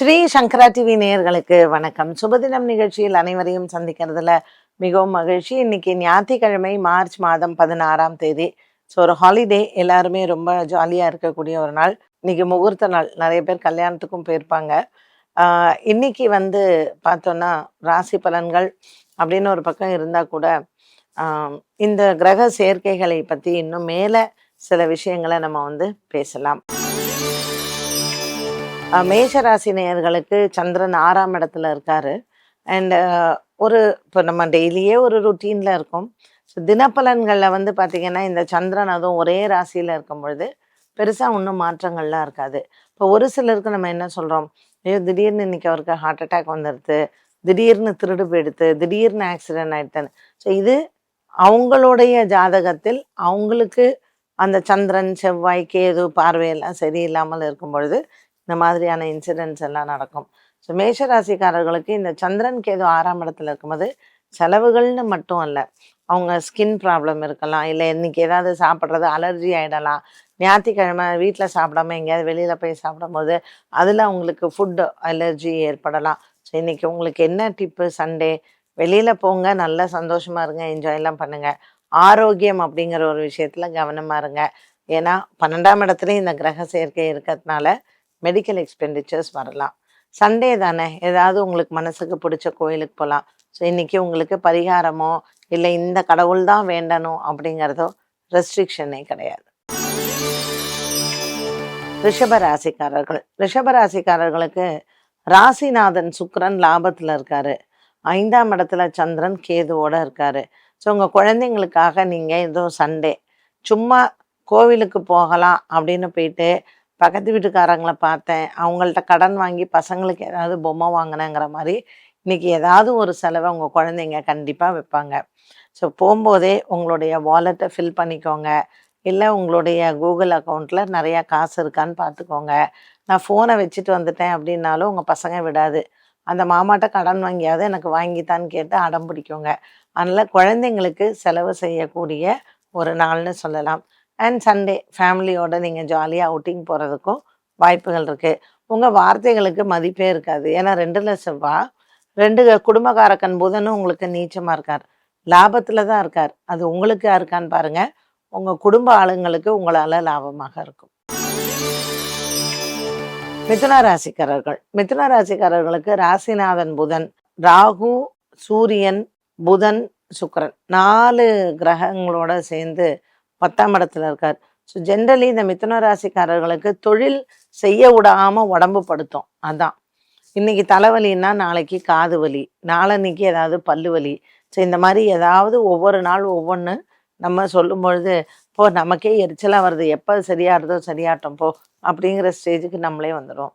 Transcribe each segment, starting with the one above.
ஸ்ரீ சங்கரா TV நேயர்களுக்கு வணக்கம். சுபதினம் நிகழ்ச்சியில் அனைவரையும் சந்திக்கிறதுல மிகவும் மகிழ்ச்சி. இன்னைக்கு ஞாயிற்றுக்கிழமை மார்ச் மாதம் பதினாறாம் தேதி. ஸோ ஒரு ஹாலிடே எல்லாருமே ரொம்ப ஜாலியாக இருக்கக்கூடிய ஒரு நாள். இன்னைக்கு முகூர்த்த நாள். நிறைய பேர் கல்யாணத்துக்கும் போயிருப்பாங்க. இன்னைக்கு வந்து பார்த்தோன்னா ராசி பலன்கள் அப்படின்னு ஒரு பக்கம் இருந்தால் கூட இந்த கிரக சேர்க்கைகளை பற்றி இன்னும் மேலே சில விஷயங்களை நம்ம வந்து பேசலாம். மேஷ ராசி நேயர்களுக்கு சந்திரன் ஆறாம் இடத்துல இருக்காரு. அண்ட் ஒரு இப்போ நம்ம டெய்லியே ஒரு ருட்டீனில் இருக்கும். ஸோ தினப்பலன்களில் வந்து பார்த்திங்கன்னா இந்த சந்திரன் அதுவும் ஒரே ராசியில் இருக்கும் பொழுது பெருசாக ஒன்றும் மாற்றங்கள்லாம் இருக்காது. இப்போ ஒரு சிலருக்கு நம்ம என்ன சொல்கிறோம் ஐயோ திடீர்னு இன்றைக்கி அவருக்கு ஹார்ட் அட்டாக் வந்துடுது திடீர்னு திருடு போயிடுது. திடீர்னு ஆக்சிடென்ட் ஆயிடுதுன்னு. ஸோ இது அவங்களுடைய ஜாதகத்தில் அவங்களுக்கு அந்த சந்திரன் செவ்வாய் கேது பார்வையெல்லாம் சரியில்லாமல் இருக்கும் பொழுது இந்த மாதிரியான இன்சிடென்ட்ஸ் எல்லாம் நடக்கும். ஸோ மேஷராசிக்காரர்களுக்கு இந்த சந்திரன் கேது ஆறாம் இடத்துல இருக்கும்போது செலவுகள்னு மட்டும் அல்ல அவங்க ஸ்கின் ப்ராப்ளம் இருக்கலாம். இல்லை இன்னைக்கு ஏதாவது சாப்பிட்றது அலர்ஜி ஆகிடலாம் ஞாயிற்றுக்கிழமை வீட்டில் சாப்பிடாம எங்கேயாவது வெளியில் போய் சாப்பிடும்போது அதில் அவங்களுக்கு ஃபுட் அலர்ஜி ஏற்படலாம். ஸோ இன்னைக்கு உங்களுக்கு என்ன டிப்பு சண்டே வெளியில் போங்க நல்லா சந்தோஷமாக இருங்க என்ஜாய்லாம் பண்ணுங்கள் ஆரோக்கியம் அப்படிங்கிற ஒரு விஷயத்தில் கவனமாக இருங்க. ஏன்னா பன்னெண்டாம் இடத்துலையும் இந்த கிரக சேர்க்கை இருக்கிறதுனால மெடிக்கல் எக்ஸ்பெண்டிச்சர்ஸ் வரலாம். சண்டே தானே? ஏதாவது உங்களுக்கு மனசுக்கு பிடிச்ச கோயிலுக்கு போகலாம் ஸோ இன்றைக்கி உங்களுக்கு பரிகாரமோ இல்லை இந்த கடவுள் தான் வேண்டணும் அப்படிங்கிறதோ ரெஸ்ட்ரிக்ஷனே கிடையாது. ரிஷப ராசிக்காரர்கள் ரிஷப ராசிக்காரர்களுக்கு ராசிநாதன் சுக்கரன் லாபத்தில் இருக்காரு. ஐந்தாம் இடத்துல சந்திரன் கேதுவோட இருக்காரு. ஸோ உங்கள் குழந்தைங்களுக்காக நீங்கள் ஏதோ சண்டே. சும்மா கோவிலுக்கு போகலாம் அப்படின்னு போயிட்டு பக்கத்து வீட்டுக்காரங்களை பார்த்தேன். அவங்கள்ட்ட கடன் வாங்கி பசங்களுக்கு ஏதாவது பொம்மை வாங்கினேங்கிற மாதிரி இன்னைக்கு ஏதாவது ஒரு செலவை உங்கள் குழந்தைங்க கண்டிப்பாக வைப்பாங்க. ஸோ போகும்போதே உங்களுடைய வாலெட்டை ஃபில் பண்ணிக்கோங்க. இல்லை உங்களுடைய கூகுள் அக்கௌண்ட்டில் நிறையா காசு இருக்கான்னு பார்த்துக்கோங்க. நான் ஃபோனை வச்சுட்டு வந்துட்டேன் அப்படின்னாலும் உங்கள் பசங்க விடாது. அந்த மாமாட்ட கடன் வாங்கியாவது எனக்கு வாங்கித்தான்னு கேட்டு அடம் பிடிக்குங்க. அதனால் குழந்தைங்களுக்கு செலவு செய்யக்கூடிய ஒரு நாள்னு சொல்லலாம். அண்ட் சண்டே ஃபேமிலியோட நீங்கள் ஜாலியாக அவுட்டிங் போகிறதுக்கும் வாய்ப்புகள் இருக்குது உங்கள் வார்த்தைகளுக்கு மதிப்பே இருக்காது. ஏன்னா ரெண்டுல செவ்வாய் ரெண்டு குடும்பக்காரக்கன் புதனும் உங்களுக்கு நீச்சமாக இருக்கார். லாபத்தில் தான் இருக்கார். அது உங்களுக்கு இருக்கான்னு பாருங்க. உங்கள் குடும்ப ஆளுங்களுக்கு உங்களால் லாபமாக இருக்கும். மிதுன ராசிக்காரர்கள். மிதுன ராசிக்காரர்களுக்கு ராசிநாதன் புதன் ராகு சூரியன் புதன் சுக்கரன். நாலு கிரகங்களோட சேர்ந்து பத்தாம் இடத்துல இருக்கார். ஸோ ஜென்ரலி இந்த மிதுன ராசிக்காரர்களுக்கு தொழில் செய்ய விடாமல் உடம்பு படுத்தும். அதான். இன்னைக்கு தலைவலின்னா நாளைக்கு காது வலி நாளன்னைக்கு ஏதாவது பல்லு வலி. ஸோ இந்த மாதிரி ஏதாவது ஒவ்வொரு நாள் ஒவ்வொன்று நம்ம சொல்லும் பொழுது போ நமக்கே எரிச்சலாக வருது. எப்போ சரியாடுதோ சரியாட்டும் போ அப்படிங்கிற ஸ்டேஜுக்கு நம்மளே வந்துடும்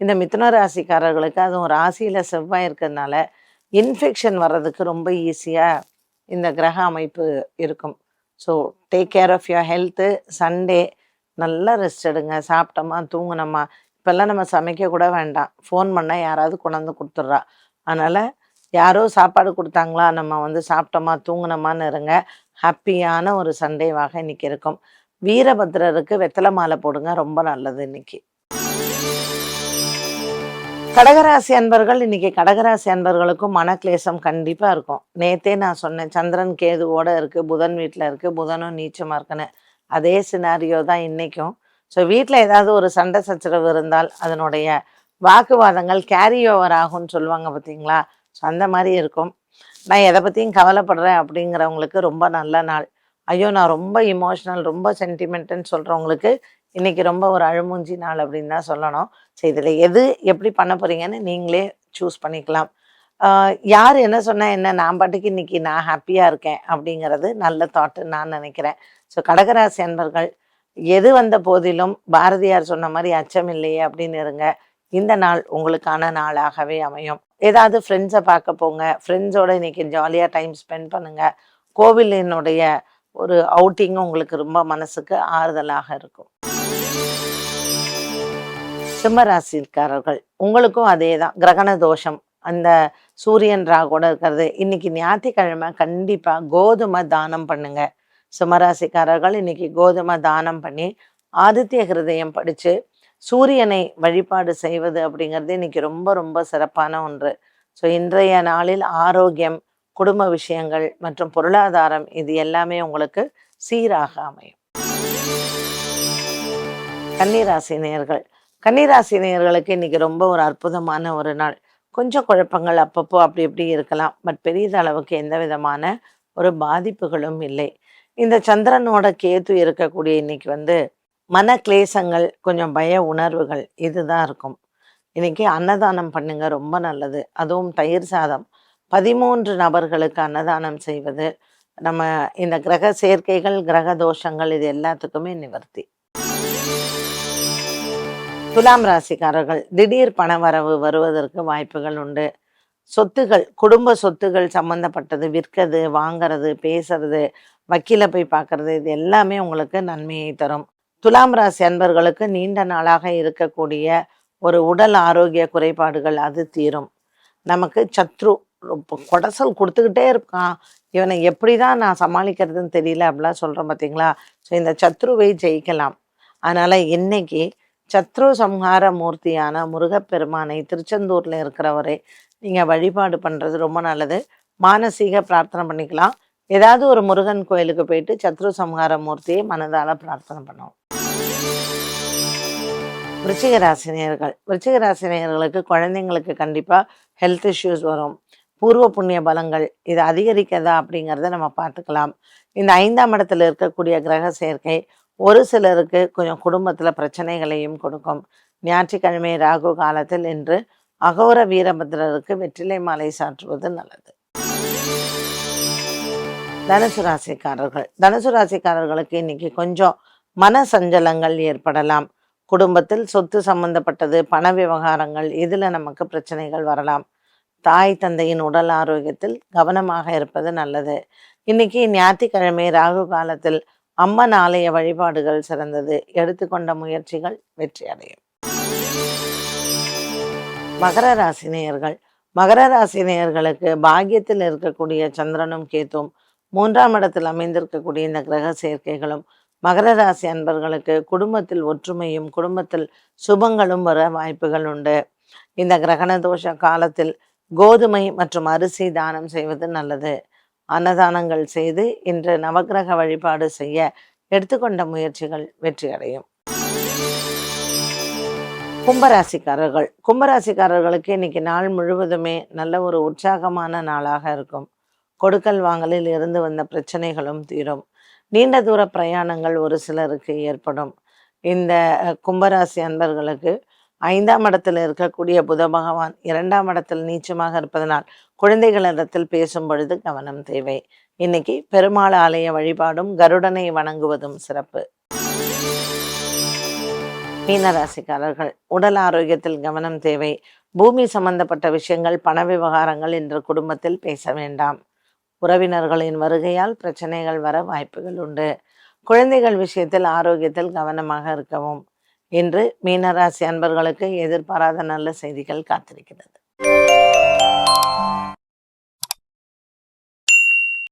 இந்த மிதுன ராசிக்காரர்களுக்கு அதுவும் ராசியில் செவ்வாய் இருக்கிறதுனால இன்ஃபெக்ஷன் வர்றதுக்கு ரொம்ப ஈஸியாக இந்த கிரக அமைப்பு இருக்கும். So take care of your health Sunday நல்லா ரெஸ்ட் எடுங்க. சாப்பிட்டோமா தூங்கினோமா? இப்போல்லாம் நம்ம சமைக்க கூட வேண்டாம். ஃபோன் பண்ணால் யாராவது கொண்டாந்து கொடுத்துட்றா. அதனால் யாரோ சாப்பாடு கொடுத்தாங்களா நம்ம வந்து சாப்பிட்டோமா தூங்கினோமான்னு இருங்க. ஹாப்பியான ஒரு சண்டேவாக இன்னைக்கு இருக்கும். வீரபத்ரருக்கு வெத்தலை மாலை போடுங்க. ரொம்ப நல்லது இன்றைக்கி கடகராசி அன்பர்கள் இன்னைக்கு கடகராசி அன்பர்களுக்கும் மனக்லேசம் கண்டிப்பாக இருக்கும். நேத்தே நான் சொன்னேன் சந்திரன் கேதுவோட இருக்கு புதன் வீட்டில் இருக்கு புதனும் நீச்சமாக இருக்குன்னு. அதே சினாரியோ தான் இன்னைக்கும். ஸோ வீட்டில் ஏதாவது ஒரு சண்டை சச்சரவு இருந்தால் அதனுடைய வாக்குவாதங்கள் கேரி ஓவர் ஆகும்னு சொல்லுவாங்க பார்த்தீங்களா ஸோ அந்த மாதிரி இருக்கும். நான் எதை பற்றியும் கவலைப்படுறேன் அப்படிங்கிறவங்களுக்கு ரொம்ப நல்ல நாள். ஐயோ நான் ரொம்ப இமோஷனல் ரொம்ப சென்டிமெண்ட்டுன்னு சொல்கிறவங்களுக்கு இன்னைக்கு ரொம்ப ஒரு அழுமூஞ்சி நாள் அப்படின்னு தான் சொல்லணும். ஸோ இதில் எது எப்படி பண்ண போறீங்கன்னு நீங்களே சூஸ் பண்ணிக்கலாம். யார் என்ன சொன்னால் என்ன நான் பாட்டுக்கு இன்னைக்கு நான் ஹாப்பியாக இருக்கேன் அப்படிங்கிறது நல்ல தாட்டு நான் நினைக்கிறேன். ஸோ கடகராசி அன்பர்கள் எது வந்த போதிலும் பாரதியார் சொன்ன மாதிரி அச்சம் இல்லையே அப்படின்னு இருங்க. இந்த நாள் உங்களுக்கான நாளாகவே அமையும். ஏதாவது ஃப்ரெண்ட்ஸை பார்க்க போங்க. ஃப்ரெண்ட்ஸோட இன்னைக்கு ஜாலியாக டைம் ஸ்பெண்ட் பண்ணுங்கள் கோவிலினுடைய ஒரு அவுட்டிங்கும் உங்களுக்கு ரொம்ப மனசுக்கு ஆறுதலாக இருக்கும். சிம்மராசிக்காரர்கள் உங்களுக்கும் அதே தான் கிரகண தோஷம் அந்த சூரியன் ராகோட இருக்கிறது. இன்னைக்கு ஞாயிற்றுக்கிழமை கண்டிப்பாக கோதுமை தானம் பண்ணுங்க. சிம்மராசிக்காரர்கள் இன்னைக்கு கோதுமை தானம் பண்ணி ஆதித்ய ஹிருதயம் படித்து சூரியனை வழிபாடு செய்வது அப்படிங்கிறது இன்னைக்கு ரொம்ப ரொம்ப சிறப்பான ஒன்று. ஸோ இன்றைய நாளில் ஆரோக்கியம் குடும்ப விஷயங்கள் மற்றும் பொருளாதாரம் இது எல்லாமே உங்களுக்கு சீராக அமையும். கன்னிராசி நேயர்கள் கன்னிராசி நேயர்களுக்கு இன்னைக்கு ரொம்ப ஒரு அற்புதமான ஒரு நாள். கொஞ்சம் குழப்பங்கள் அப்பப்போ அப்படி இப்படி இருக்கலாம். பட் பெரியதளவுக்கு எந்த விதமான ஒரு பாதிப்புகளும் இல்லை. இந்த சந்திரனோட கேத்து இருக்கக்கூடிய இன்னைக்கு வந்து மன கிளேசங்கள் கொஞ்சம் பய உணர்வுகள் இதுதான் இருக்கும். இன்னைக்கு அன்னதானம் பண்ணுங்க ரொம்ப நல்லது. அதுவும் தயிர் சாதம். பதிமூன்று நபர்களுக்கு அன்னதானம் செய்வது நம்ம இந்த கிரக சேர்க்கைகள் கிரக தோஷங்கள் இது எல்லாத்துக்குமே நிவர்த்தி. துலாம் ராசிக்காரர்கள் திடீர் பணவரவு வருவதற்கு வாய்ப்புகள் உண்டு. சொத்துகள் குடும்ப சொத்துகள் சம்பந்தப்பட்டது விற்கிறது வாங்கிறது பேசுறது வக்கீல போய் பார்க்கறது இது எல்லாமே உங்களுக்கு நன்மையை தரும். துலாம் ராசி அன்பர்களுக்கு நீண்ட நாளாக இருக்கக்கூடிய ஒரு உடல் ஆரோக்கிய குறைபாடுகள் அது தீரும். நமக்கு சத்ரு கொடசல் கொடுத்துக்கிட்டே இருக்கான். இவனை எப்படி தான் நான் சமாளிக்கிறதுன்னு தெரியல அப்படிலாம் சொல்கிறேன் பார்த்தீங்களா ஸோ இந்த சத்ருவை ஜெயிக்கலாம். அதனால் இன்னைக்கு சத்ரு சம்ஹார மூர்த்தியான முருகப்பெருமானை திருச்செந்தூரில் இருக்கிறவரை நீங்கள் வழிபாடு பண்ணுறது ரொம்ப நல்லது. மானசீக பிரார்த்தனை பண்ணிக்கலாம். ஏதாவது ஒரு முருகன் கோயிலுக்கு போயிட்டு சத்ரு சம்ஹார மூர்த்தியை மனதால் பிரார்த்தனை பண்ணுவோம் விருச்சிகராசினியர்கள். விருச்சிகராசினியர்களுக்கு குழந்தைங்களுக்கு கண்டிப்பாக ஹெல்த் இஷ்யூஸ் வரும். பூர்வ புண்ணிய பலங்கள் இது அதிகரிக்கதா அப்படிங்கிறத நம்ம பார்த்துக்கலாம். இந்த ஐந்தாம் இடத்துல இருக்கக்கூடிய கிரக சேர்க்கை ஒரு சிலருக்கு கொஞ்சம் குடும்பத்தில் பிரச்சனைகளையும் கொடுக்கும். ஞாயிற்றுக்கிழமை ராகு காலத்தில் இன்று அகோர வீரபத்ரருக்கு வெற்றிலை மாலை சாற்றுவது நல்லது. தனுசு ராசிக்காரர்கள். தனுசு ராசிக்காரர்களுக்கு இன்னைக்கு கொஞ்சம் மன சஞ்சலங்கள் ஏற்படலாம். குடும்பத்தில் சொத்து சம்பந்தப்பட்டது பண விவகாரங்கள் இதில் நமக்கு பிரச்சனைகள் வரலாம். தாய் தந்தையின் உடல் ஆரோக்கியத்தில் கவனமாக இருப்பது நல்லது. இன்னைக்கு ஞாயிற்றுக்கிழமை ராகு காலத்தில் அம்மன் ஆலய வழிபாடுகள் சிறந்தது. எடுத்துக்கொண்ட முயற்சிகள் வெற்றி அடையும் மகர ராசினியர்கள் மகர ராசினியர்களுக்கு பாக்கியத்தில் இருக்கக்கூடிய சந்திரனும் கேத்தும் மூன்றாம் இடத்தில் அமைந்திருக்கக்கூடிய இந்த கிரக சேர்க்கைகளும் மகர ராசி அன்பர்களுக்கு குடும்பத்தில் ஒற்றுமையும் குடும்பத்தில் சுபங்களும் வர வாய்ப்புகள் உண்டு. இந்த கிரகண தோஷ காலத்தில் கோதுமை மற்றும் அரிசி தானம் செய்வது நல்லது. அன்னதானங்கள் செய்து இன்று நவக்கிரக வழிபாடு செய்ய எடுத்துக்கொண்ட முயற்சிகள் வெற்றியடையும். கும்பராசிக்காரர்கள். கும்பராசிக்காரர்களுக்கு இன்னைக்கு நாள் முழுவதுமே நல்ல ஒரு உற்சாகமான நாளாக இருக்கும். கொடுக்கல் வாங்கலில் இருந்து வந்த பிரச்சனைகளும் தீரும். நீண்ட தூர பிரயாணங்கள் ஒரு சிலருக்கு ஏற்படும். இந்த கும்பராசி அன்பர்களுக்கு ஐந்தாம் இடத்தில் இருக்கக்கூடிய புத பகவான் இரண்டாம் இடத்தில் நீச்சமாக இருப்பதனால் குழந்தைகளிடத்தில் பேசும் பொழுது கவனம் தேவை. இன்னைக்கு பெருமாள் ஆலய வழிபாடும் கருடனை வணங்குவதும் சிறப்பு. மீனராசிக்காரர்கள் உடல் ஆரோக்கியத்தில் கவனம் தேவை. பூமி சம்பந்தப்பட்ட விஷயங்கள் பண விவகாரங்கள் என்ற குடும்பத்தில் பேச வேண்டாம். உறவினர்களின் வருகையால் பிரச்சனைகள் வர வாய்ப்புகள் உண்டு. குழந்தைகள் விஷயத்தில் ஆரோக்கியத்தில் கவனமாக இருக்கவும். இன்று மீனராசி அன்பர்களுக்கு எதிர்பாராத நல்ல செய்திகள் காத்திருக்கிறது.